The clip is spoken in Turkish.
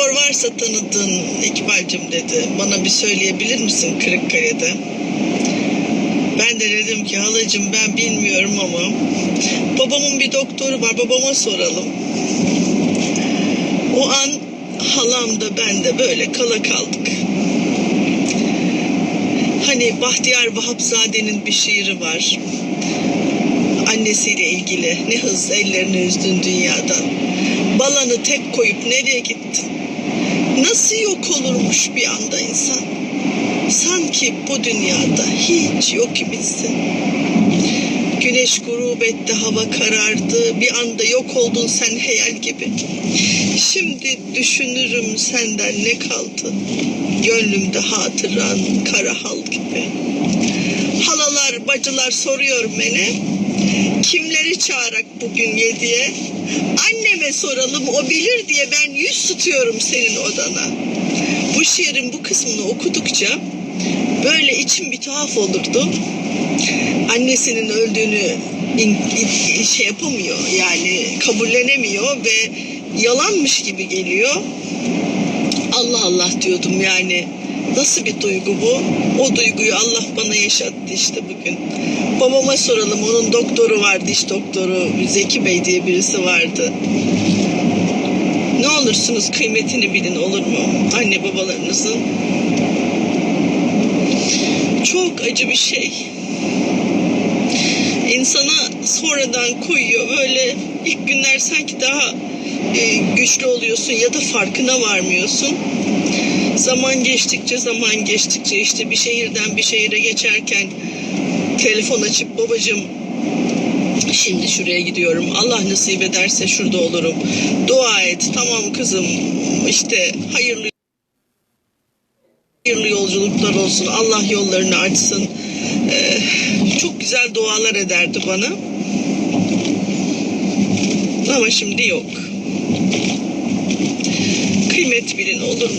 doktor varsa tanıdığın İkbal'cim dedi. Bana bir söyleyebilir misin Kırıkkale'de? Ben de dedim ki halacığım ben bilmiyorum ama babamın bir doktoru var babama soralım. O an halam da ben de böyle kala kaldık. Hani Bahtiyar Vahapzade'nin bir şiiri var. Annesiyle ilgili. Ne hız ellerini üzdün dünyadan. Balanı tek koyup nereye gittin? Nasıl yok olurmuş bir anda insan? Sanki bu dünyada hiç yok gibisin. Güneş grup etti, hava karardı. Bir anda yok oldun sen hayal gibi. Şimdi düşünürüm senden ne kaldı? Gönlümde hatıran kara hal gibi. Halalar, bacılar soruyor beni. Kimleri çağırak bugün yediye? Anneme soralım o bilir diye ben yüz tutuyorum senin odana. Bu şiirin bu kısmını okudukça böyle içim bir tuhaf olurdu. Annesinin öldüğünü şey yapamıyor yani kabullenemiyor ve yalanmış gibi geliyor. Allah Allah diyordum yani. Nasıl bir duygu bu? O duyguyu Allah bana yaşattı işte bugün. Babama soralım. Onun doktoru var, diş doktoru. Zeki Bey diye birisi vardı. Ne olursunuz kıymetini bilin olur mu? Anne babalarınızın. Çok acı bir şey. İnsana sonradan koyuyor. Böyle ilk günler sanki daha e, güçlü oluyorsun ya da farkına varmıyorsun. Zaman geçtikçe zaman geçtikçe işte bir şehirden bir şehire geçerken telefon açıp babacığım şimdi şuraya gidiyorum. Allah nasip ederse şurada olurum. Dua et. Tamam kızım. İşte hayırlı hayırlı yolculuklar olsun. Allah yollarını açsın. Ee, çok güzel dualar ederdi bana. Ama şimdi yok kıymet bilin olur mu?